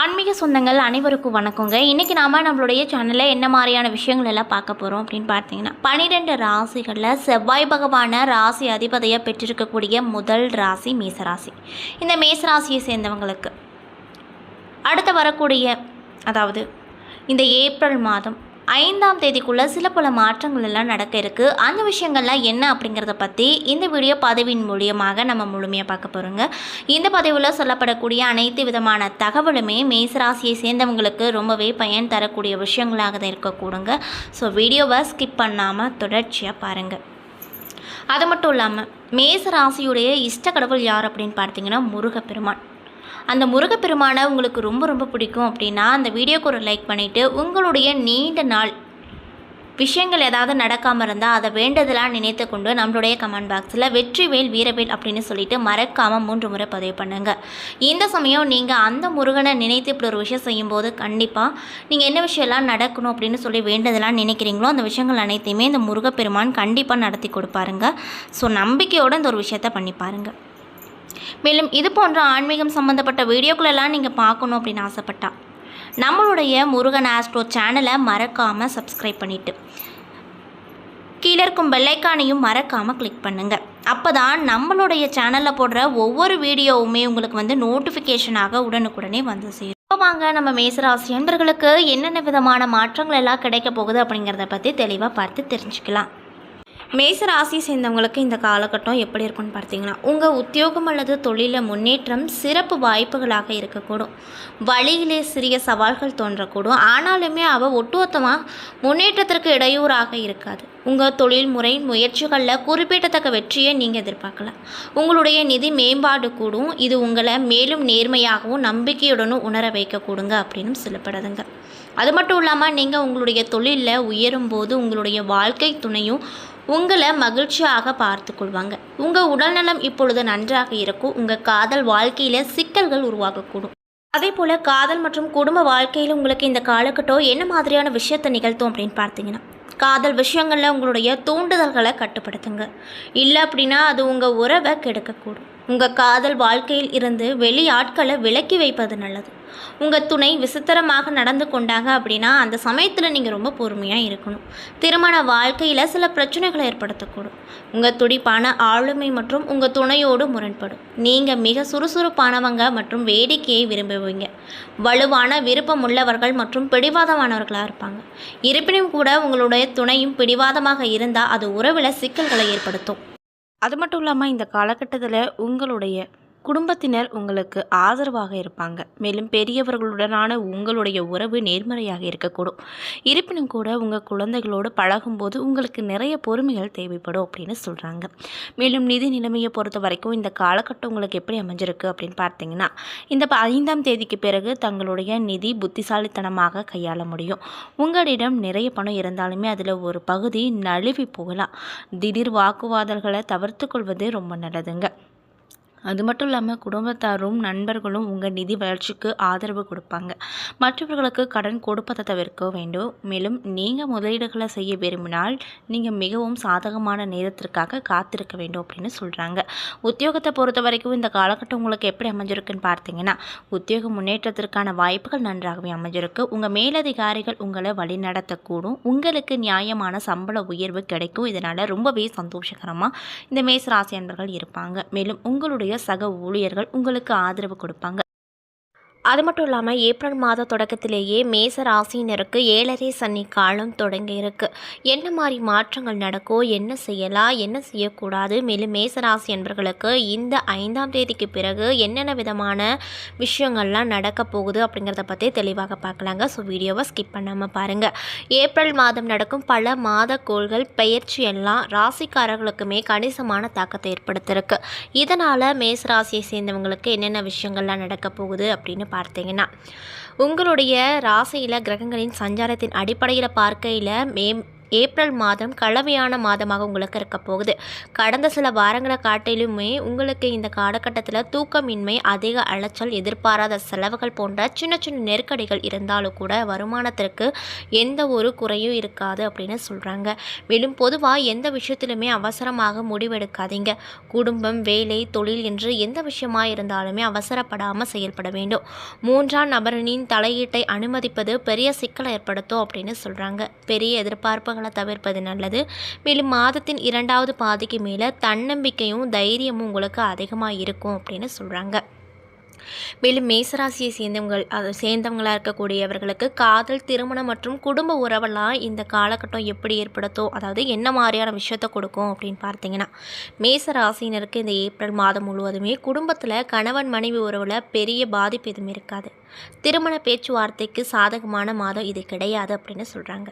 ஆன்மீக சொந்தங்கள் அனைவருக்கும் வணக்கங்க. இன்றைக்கி நாம் நம்மளுடைய சேனலில் என்ன மாதிரியான விஷயங்கள் எல்லாம் பார்க்க போகிறோம் அப்படின்னு பார்த்தீங்கன்னா பன்னிரெண்டு ராசிகளில் செவ்வாய் பகவான ராசி அதிபதியாக பெற்றிருக்கக்கூடிய முதல் ராசி மேசராசி. இந்த மேசராசியை சேர்ந்தவங்களுக்கு அடுத்து வரக்கூடிய அதாவது இந்த ஏப்ரல் மாதம் ஐந்தாம் தேதிக்குள்ளே சில பல மாற்றங்கள் எல்லாம் நடக்க இருக்குது அந்த விஷயங்கள்லாம் என்ன அப்படிங்கிறத பற்றி இந்த வீடியோ பதிவின் மூலியமாக நம்ம முழுமையாக பார்க்க போகிறோங்க இந்த பதிவில் சொல்லப்படக்கூடிய அனைத்து விதமான தகவலுமே மேசராசியை சேர்ந்தவங்களுக்கு ரொம்பவே பயன் தரக்கூடிய விஷயங்களாக தான் இருக்கக்கூடுங்க. ஸோ வீடியோவை ஸ்கிப் பண்ணாமல் தொடர்ச்சியாக பாருங்கள் அது மட்டும் இல்லாமல் மேச ராசியுடைய இஷ்ட கடவுள் யார் அப்படின்னு பார்த்தீங்கன்னா முருகப்பெருமான். அந்த முருகப்பெருமானை உங்களுக்கு ரொம்ப ரொம்ப பிடிக்கும் அப்படின்னா அந்த வீடியோக்கு ஒரு லைக் பண்ணிவிட்டு உங்களுடைய நீண்ட நாள் விஷயங்கள் ஏதாவது நடக்காமல் இருந்தால் அதை வேண்டதெல்லாம் நினைத்து கொண்டு நம்மளுடைய கமெண்ட் பாக்ஸில் வெற்றிவேல் வீரவேல் அப்படின்னு சொல்லிட்டு மறக்காமல் மூன்று முறை பதிவு பண்ணுங்கள் இந்த சமயம் நீங்கள் அந்த முருகனை நினைத்து இப்படி ஒரு விஷயம் செய்யும்போது கண்டிப்பாக நீங்கள் என்ன விஷயம்லாம் நடக்கணும் அப்படின்னு சொல்லி வேண்டதெல்லாம் நினைக்கிறீங்களோ அந்த விஷயங்கள் அனைத்தையுமே இந்த முருகப்பெருமான் கண்டிப்பாக நடத்தி கொடுப்பாருங்க. ஸோ நம்பிக்கையோடு இந்த ஒரு விஷயத்த பண்ணி பாருங்கள் மேலும் இது போன்ற ஆன்மீகம் சம்மந்தப்பட்ட வீடியோக்களெல்லாம் நீங்கள் பார்க்கணும் அப்படின்னு ஆசைப்பட்டா நம்மளுடைய முருகன் ஆஸ்ட்ரோ சேனலை மறக்காமல் சப்ஸ்கிரைப் பண்ணிவிட்டு கீழே இருக்கும் பெல்லைக்கானையும் மறக்காமல் கிளிக் பண்ணுங்கள் அப்போ தான் நம்மளுடைய சேனலில் போடுற ஒவ்வொரு வீடியோவுமே உங்களுக்கு வந்து நோட்டிஃபிகேஷனாக உடனுக்குடனே வந்து சேரும். இப்போ வாங்க நம்ம மேசராசி என்பர்களுக்கு என்னென்ன விதமான மாற்றங்கள் எல்லாம் கிடைக்க போகுது அப்படிங்கிறத பற்றி தெளிவாக பார்த்து தெரிஞ்சுக்கலாம். மேச ராசியை சேர்ந்தவங்களுக்கு இந்த காலகட்டம் எப்படி இருக்கும்னு பார்த்தீங்கன்னா உங்கள் உத்தியோகம் அல்லது தொழிலில் முன்னேற்றம் சிறப்பு வாய்ப்புகளாக இருக்கக்கூடும். வழியிலே சிறிய சவால்கள் தோன்றக்கூடும். ஆனாலுமே அவள் ஒட்டுமொத்தமாக முன்னேற்றத்திற்கு இடையூறாக இருக்காது. உங்கள் தொழில்முறை முயற்சிகளில் குறிப்பிடத்தக்க வெற்றியை நீங்கள் எதிர்பார்க்கலாம். உங்களுடைய நிதி மேம்பாடு கூடும். இது உங்களை மேலும் நேர்மையாகவும் நம்பிக்கையுடனும் உணர வைக்கக்கூடுங்க அப்படின்னு சொல்லப்படுதுங்க. அது மட்டும் இல்லாமல் நீங்கள் உங்களுடைய தொழிலில் உயரும்போது உங்களுடைய வாழ்க்கை துணையும் உங்களை மகிழ்ச்சியாக பார்த்து கொள்வாங்க. உங்கள் உடல்நலம் இப்பொழுது நன்றாக இருக்கும். உங்கள் காதல் வாழ்க்கையில் சிக்கல்கள் உருவாகக்கூடும். அதே போல் காதல் மற்றும் குடும்ப வாழ்க்கையில் உங்களுக்கு இந்த காலகட்டம் என்ன மாதிரியான விஷயத்தை நிகழ்த்தும் அப்படின்னு பார்த்தீங்கன்னா காதல் விஷயங்களில் உங்களுடைய தூண்டுதல்களை கட்டுப்படுத்துங்க. இல்லை அப்படின்னா அது உங்கள் உறவை கெடுக்கக்கூடும். உங்கள் காதல் வாழ்க்கையில் இருந்து வெளி ஆட்களை விலக்கி வைப்பது நல்லது. உங்கள் துணை விசித்திரமாக நடந்து கொண்டாங்க அப்படின்னா அந்த சமயத்தில் நீங்கள் ரொம்ப பொறுமையாக இருக்கணும். திருமண வாழ்க்கையில் சில பிரச்சனைகளை ஏற்படுத்தக்கூடும். உங்கள் துடிப்பான ஆளுமை மற்றும் உங்கள் துணையோடு முரண்படும். நீங்கள் மிக சுறுசுறுப்பானவங்க மற்றும் வேடிக்கையை விரும்புவீங்க. வலுவான விருப்பம் உள்ளவர்கள் மற்றும் பிடிவாதமானவர்களாக இருப்பாங்க. இருப்பினும் கூட உங்களுடைய துணையும் பிடிவாதமாக இருந்தால் அது உறவில் சிக்கல்களை ஏற்படுத்தும். அது மட்டும் இல்லாமல் இந்த காலகட்டத்தில் உங்களுடைய குடும்பத்தினர் உங்களுக்கு ஆதரவாக இருப்பாங்க. மேலும் பெரியவர்களுடனான உங்களுடைய உறவு நேர்மறையாக இருக்கக்கூடும். இருப்பினும் கூட உங்கள் குழந்தைகளோடு பழகும்போது உங்களுக்கு நிறைய பொறுமைகள் தேவைப்படும் அப்படின்னு சொல்கிறாங்க மேலும் நிதி நிலைமையை பொறுத்த வரைக்கும் இந்த காலகட்டம் உங்களுக்கு எப்படி அமைஞ்சிருக்கு அப்படின்னு பார்த்தீங்கன்னா இந்த ப- ஐந்தாம் தேதிக்கு பிறகு தங்களுடைய நிதி புத்திசாலித்தனமாக கையாள முடியும். உங்களிடம் நிறைய பணம் இருந்தாலுமே அதில் ஒரு பகுதி நழுவி போகலாம். திடீர் வாக்குவாதல்களை தவிர்த்து கொள்வது ரொம்ப நல்லதுங்க. அது மட்டும் இல்லாமல் குடும்பத்தாரும் நண்பர்களும் உங்கள் நிதி வளர்ச்சிக்கு ஆதரவு கொடுப்பாங்க. மற்றவர்களுக்கு கடன் கொடுப்பதை தவிர்க்க வேண்டும். மேலும் நீங்கள் முதலீடுகளை செய்ய விரும்பினால் நீங்கள் மிகவும் சாதகமான நேரத்திற்காக காத்திருக்க வேண்டும் அப்படின்னு சொல்கிறாங்க உத்தியோகத்தை பொறுத்த வரைக்கும் இந்த காலகட்டம் உங்களுக்கு எப்படி அமைஞ்சிருக்குன்னு பார்த்தீங்கன்னா உத்தியோக முன்னேற்றத்திற்கான வாய்ப்புகள் நன்றாகவே அமைஞ்சிருக்கு. உங்கள் மேலதிகாரிகள் உங்களை வழிநடத்தக்கூடும். உங்களுக்கு நியாயமான சம்பள உயர்வு கிடைக்கும். இதனால் ரொம்பவே சந்தோஷகரமாக இந்த மேசராசி அன்பர்கள் இருப்பாங்க. மேலும் உங்களுடைய சக ஊழியர்கள் உங்களுக்கு ஆதரவு கொடுப்பாங்க. அது மட்டும் இல்லாமல் ஏப்ரல் மாத தொடக்கத்திலேயே மேச ராசியினருக்கு ஏழரை சனி காலம் தொடங்கி இருக்கு. என்ன மாதிரி மாற்றங்கள் நடக்கும் என்ன செய்யலாம் என்ன செய்யக்கூடாது மேலும் மேச ராசி என்பர்களுக்கு இந்த ஐந்தாம் தேதிக்கு பிறகு என்னென்ன விதமான விஷயங்கள்லாம் நடக்க போகுது அப்படிங்கிறத பற்றி தெளிவாக பார்க்கலாங்க. ஸோ வீடியோவை ஸ்கிப் பண்ணாமல் பாருங்கள் ஏப்ரல் மாதம் நடக்கும் பல மாத கோள்கள் பெயர்ச்சி எல்லாம் ராசிக்காரர்களுக்குமே கணிசமான தாக்கத்தை ஏற்படுத்தியிருக்கு. இதனால் மேச ராசியை சேர்ந்தவங்களுக்கு என்னென்ன விஷயங்கள்லாம் நடக்க போகுது அப்படின்னு பார்த்தீங்கன்னா. உங்களுடைய ராசியில் கிரகங்களின் சஞ்சாரத்தின் அடிப்படையில் பார்க்கையில் மே ஏப்ரல் மாதம் கலவையான மாதமாக உங்களுக்கு இருக்க போகுது. கடந்த சில வாரங்களை காட்டிலுமே உங்களுக்கு இந்த காலகட்டத்தில் தூக்கமின்மை அதிக அலைச்சல் எதிர்பாராத செலவுகள் போன்ற சின்ன சின்ன நெருக்கடிகள் இருந்தாலும் கூட வருமானத்திற்கு எந்த ஒரு குறையும் இருக்காது அப்படின்னு சொல்கிறாங்க மேலும் பொதுவாக எந்த விஷயத்திலுமே அவசரமாக முடிவெடுக்காதீங்க. குடும்பம் வேலை தொழில் என்று எந்த விஷயமாக இருந்தாலுமே அவசரப்படாமல் செயல்பட வேண்டும். மூன்றாம் நபரனின் தலையீட்டை அனுமதிப்பது பெரிய சிக்கலை ஏற்படுத்தும் அப்படின்னு சொல்கிறாங்க பெரிய எதிர்பார்ப்புகள் தவிர்ப்பது நல்லது. மேலும் மாதத்தின் இரண்டாவது பாதிக்கு மேலே தன்னம்பிக்கையும் தைரியமும் உங்களுக்கு அதிகமாக இருக்கும் அப்படின்னு சொல்கிறாங்க மேலும் மேசராசியை சேர்ந்தவங்கள் அது சேர்ந்தவங்களாக இருக்கக்கூடியவர்களுக்கு காதல் திருமணம் மற்றும் குடும்ப உறவெல்லாம் இந்த காலகட்டம் எப்படி ஏற்படுத்தும் அதாவது என்ன மாதிரியான விஷயத்த கொடுக்கும் அப்படின்னு பார்த்தீங்கன்னா மேசராசினருக்கு இந்த ஏப்ரல் மாதம் முழுவதுமே குடும்பத்தில் கணவன் மனைவி உறவில் பெரிய பாதிப்பு எதுவுமே இருக்காது. திருமண பேச்சுவார்த்தைக்கு சாதகமான மாதம் இது கிடையாது அப்படின்னு சொல்கிறாங்க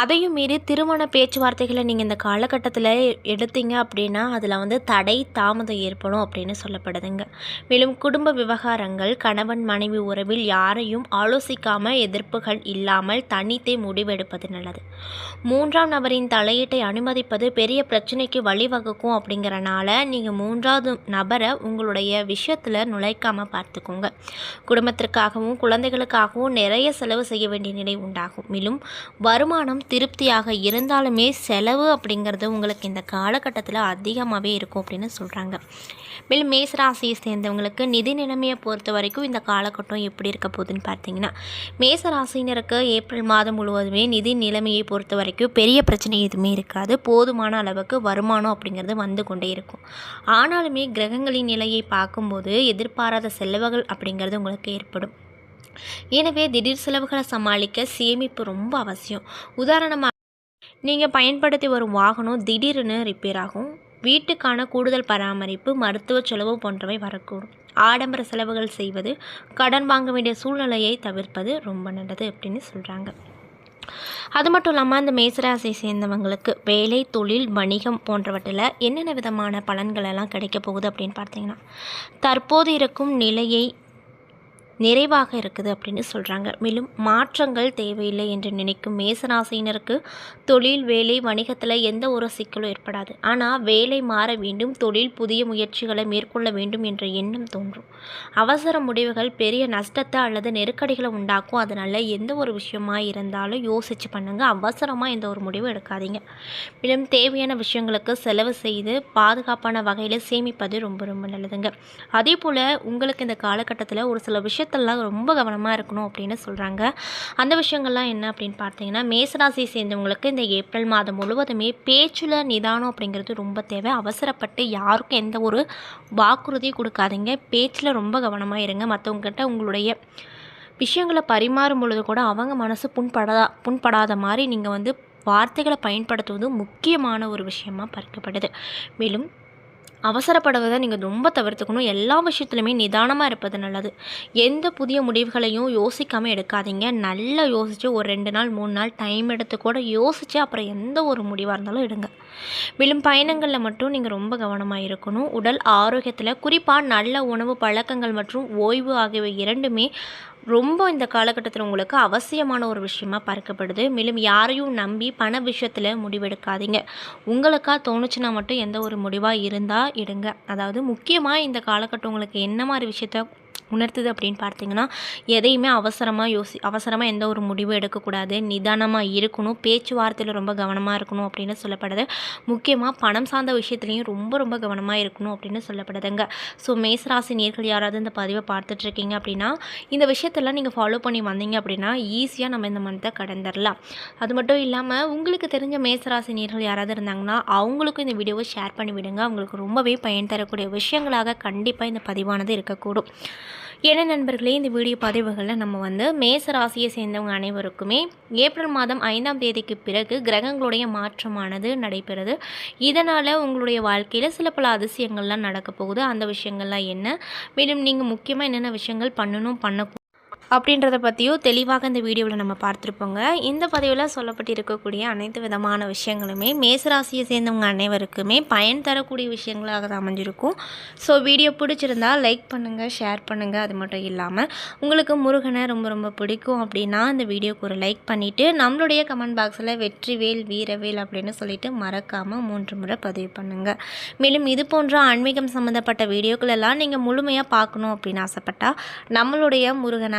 அதையும் மீறி திருமண பேச்சுவார்த்தைகளை நீங்கள் இந்த காலகட்டத்தில் எடுத்தீங்க அப்படின்னா அதில் வந்து தடை தாமதம் ஏற்படும் அப்படின்னு சொல்லப்படுதுங்க. மேலும் குடும்ப விவகாரங்கள் கணவன் மனைவி உறவில் யாரையும் ஆலோசிக்காமல் எதிர்ப்புகள் இல்லாமல் தனித்தே முடிவெடுப்பது நல்லது. மூன்றாம் நபரின் தலையீட்டை அனுமதிப்பது பெரிய பிரச்சனைக்கு வழிவகுக்கும் அப்படிங்கிறனால நீங்கள் மூன்றாவது நபரை உங்களுடைய விஷயத்தில் நுழைக்காமல் பார்த்துக்கோங்க. குடும்பத்திற்காகவும் குழந்தைகளுக்காகவும் நிறைய செலவு செய்ய வேண்டிய நிலை உண்டாகும். மேலும் வருமானம் திருப்தியாக இருந்தாலுமே செலவு அப்படிங்கிறது உங்களுக்கு இந்த காலகட்டத்தில் அதிகமாகவே இருக்கும் அப்படின்னு சொல்கிறாங்க. மேலும் மேசராசியை சேர்ந்தவங்களுக்கு நிதி நிலைமையை பொறுத்த வரைக்கும் இந்த காலகட்டம் எப்படி இருக்க போகுதுன்னு பார்த்தீங்கன்னா மேசராசினருக்கு ஏப்ரல் மாதம் முழுவதுமே நிதி நிலைமையை பொறுத்த வரைக்கும் பெரிய பிரச்சனை எதுவுமே இருக்காது. போதுமான அளவுக்கு வருமானம் அப்படிங்கிறது வந்து கொண்டே இருக்கும். ஆனாலுமே கிரகங்களின் நிலையை பார்க்கும்போது எதிர்பாராத செலவுகள் அப்படிங்கிறது உங்களுக்கு ஏற்படும். எனவே திடீர் செலவுகளை சமாளிக்க சேமிப்பு ரொம்ப அவசியம். உதாரணமாக நீங்கள் பயன்படுத்தி வரும் வாகனம் திடீர்னு ரிப்பேர் ஆகும். வீட்டுக்கான கூடுதல் பராமரிப்பு மருத்துவ செலவு போன்றவை வரக்கூடும். ஆடம்பர செலவுகள் செய்வது கடன் வாங்க வேண்டிய சூழ்நிலையை தவிர்ப்பது ரொம்ப நல்லது அப்படின்னு சொல்கிறாங்க அது மட்டும் இல்லாமல் அந்த மேசராசியை சேர்ந்தவங்களுக்கு வேலை தொழில் வணிகம் போன்றவற்றில் என்னென்ன விதமான பலன்கள் எல்லாம் கிடைக்க போகுது அப்படின்னு பார்த்தீங்கன்னா தற்போது இருக்கும் நிலையை நிறைவாக இருக்குது அப்படின்னு சொல்கிறாங்க மேலும் மாற்றங்கள் தேவையில்லை என்று நினைக்கும் மேசராசினருக்கு தொழில் வேலை வணிகத்தில் எந்த ஒரு சிக்கலும் ஏற்படாது. ஆனால் வேலை மாற வேண்டும் தொழில் புதிய முயற்சிகளை மேற்கொள்ள வேண்டும் என்ற எண்ணம் தோன்றும். அவசர முடிவுகள் பெரிய நஷ்டத்தை அல்லது நெருக்கடிகளை உண்டாக்கும். அதனால் எந்த ஒரு விஷயமாக இருந்தாலும் யோசித்து பண்ணுங்கள் அவசரமாக எந்த ஒரு முடிவும் எடுக்காதீங்க. மேலும் தேவையான விஷயங்களுக்கு செலவு செய்து பாதுகாப்பான வகையில் சேமிப்பது ரொம்ப ரொம்ப நல்லதுங்க. அதே போல் உங்களுக்கு இந்த காலகட்டத்தில் ஒரு சில விஷயத்தை விஷயத்தெல்லாம் ரொம்ப கவனமாக இருக்கணும் அப்படின்னு சொல்கிறாங்க அந்த விஷயங்கள்லாம் என்ன அப்படின்னு பார்த்தீங்கன்னா மேசராசியை சேர்ந்தவங்களுக்கு இந்த ஏப்ரல் மாதம் முழுவதுமே பேச்சில் நிதானம் அப்படிங்கிறது ரொம்ப தேவை. அவசரப்பட்டு யாருக்கும் எந்த ஒரு வாக்குறுதியும் கொடுக்காதீங்க. பேச்சில் ரொம்ப கவனமாக இருங்க. மற்றவங்ககிட்ட உங்களுடைய விஷயங்களை பரிமாறும் பொழுது கூட அவங்க மனசு புண்படாத புண்படாத மாதிரி நீங்கள் வந்து வார்த்தைகளை பயன்படுத்துவது முக்கியமான ஒரு விஷயமாக பார்க்கப்படுது. மேலும் அவசரப்படுவதை நீங்கள் ரொம்ப தவிர்த்துக்கணும். எல்லா விஷயத்துலையுமே நிதானமாக இருப்பது நல்லது. எந்த புதிய முடிவுகளையும் யோசிக்காமல் எடுக்காதீங்க. நல்லா யோசித்து ஒரு ரெண்டு நாள் மூணு நாள் டைம் எடுத்து கூட யோசித்து அப்புறம் எந்த ஒரு முடிவாக இருந்தாலும் எடுங்க. மேலும் பயணங்களில் மட்டும் நீங்கள் ரொம்ப கவனமாக இருக்கணும். உடல் ஆரோக்கியத்தில் குறிப்பாக நல்ல உணவு பழக்கங்கள் மற்றும் ஓய்வு ஆகியவை இரண்டுமே ரொம்ப இந்த காலகட்டத்தில் உங்களுக்கு அவசியமான ஒரு விஷயமா பார்க்கப்படுது. மேலும் யாரையும் நம்பி பண விஷயத்தில் முடிவெடுக்காதீங்க. உங்களுக்காக தோணுச்சுன்னா மட்டும் எந்த ஒரு முடிவாக இருந்தால் எடுங்க. அதாவது முக்கியமாக இந்த காலகட்டம் உங்களுக்கு என்ன மாதிரி விஷயத்த உணர்த்துது அப்படின்னு பார்த்தீங்கன்னா எதையுமே அவசரமாக யோசி அவசரமாக எந்த ஒரு முடிவும் எடுக்கக்கூடாது. நிதானமாக இருக்கணும். பேச்சுவார்த்தையில் ரொம்ப கவனமாக இருக்கணும் அப்படின்னு சொல்லப்படுது. முக்கியமாக பணம் சார்ந்த விஷயத்துலையும் ரொம்ப ரொம்ப கவனமாக இருக்கணும் அப்படின்னு சொல்லப்படுதுங்க. ஸோ மேசராசி நேர்கள் யாராவது இந்த பதிவை பார்த்துட்ருக்கீங்க அப்படின்னா இந்த விஷயத்தெல்லாம் நீங்கள் ஃபாலோ பண்ணி வந்தீங்க அப்படின்னா ஈஸியாக நம்ம இந்த மந்த்தை கடந்துடலாம் அது மட்டும் இல்லாமல் உங்களுக்கு தெரிஞ்ச மேசராசி நேர்கள் யாராவது இருந்தாங்கன்னா அவங்களுக்கும் இந்த வீடியோவை ஷேர் பண்ணி விடுங்க அவங்களுக்கு ரொம்பவே பயன் தரக்கூடிய விஷயங்களாக கண்டிப்பாக இந்த பதிவானது இருக்கக்கூடும். என்ன நண்பர்களே இந்த வீடியோ பதிவுகளில் நம்ம வந்து மேச ராசியை சேர்ந்தவங்க அனைவருக்குமே ஏப்ரல் மாதம் ஐந்தாம் தேதிக்கு பிறகு கிரகங்களுடைய மாற்றமானது நடைபெறுது. இதனால் உங்களுடைய வாழ்க்கையில் சில பல அதிசயங்கள்லாம் நடக்க போகுது. அந்த விஷயங்கள்லாம் என்ன? மேலும் நீங்கள் முக்கியமாக என்னென்ன விஷயங்கள் பண்ணணும் பண்ண அப்படின்றத பற்றியும் தெளிவாக இந்த வீடியோவில் நம்ம பார்த்துருப்போங்க. இந்த பதிவில் சொல்லப்பட்டிருக்கக்கூடிய அனைத்து விதமான விஷயங்களுமே மேசராசியை சேர்ந்தவங்க அனைவருக்குமே பயன் தரக்கூடிய விஷயங்களாக தான் அமைஞ்சிருக்கும். ஸோ வீடியோ பிடிச்சிருந்தா லைக் பண்ணுங்கள் ஷேர் பண்ணுங்கள் அது மட்டும் இல்லாமல் உங்களுக்கு முருகனை ரொம்ப ரொம்ப பிடிக்கும் அப்படின்னா இந்த வீடியோக்கு ஒரு லைக் பண்ணிவிட்டு நம்மளுடைய கமெண்ட் பாக்ஸில் வெற்றிவேல் வீரவேல் அப்படின்னு சொல்லிட்டு மறக்காமல் மூன்று முறை பதிவு பண்ணுங்கள் மேலும் இது போன்ற ஆன்மீகம் சம்மந்தப்பட்ட வீடியோக்களெல்லாம் நீங்கள் முழுமையாக பார்க்கணும் அப்படின்னு ஆசைப்பட்டால் நம்மளுடைய முருகன்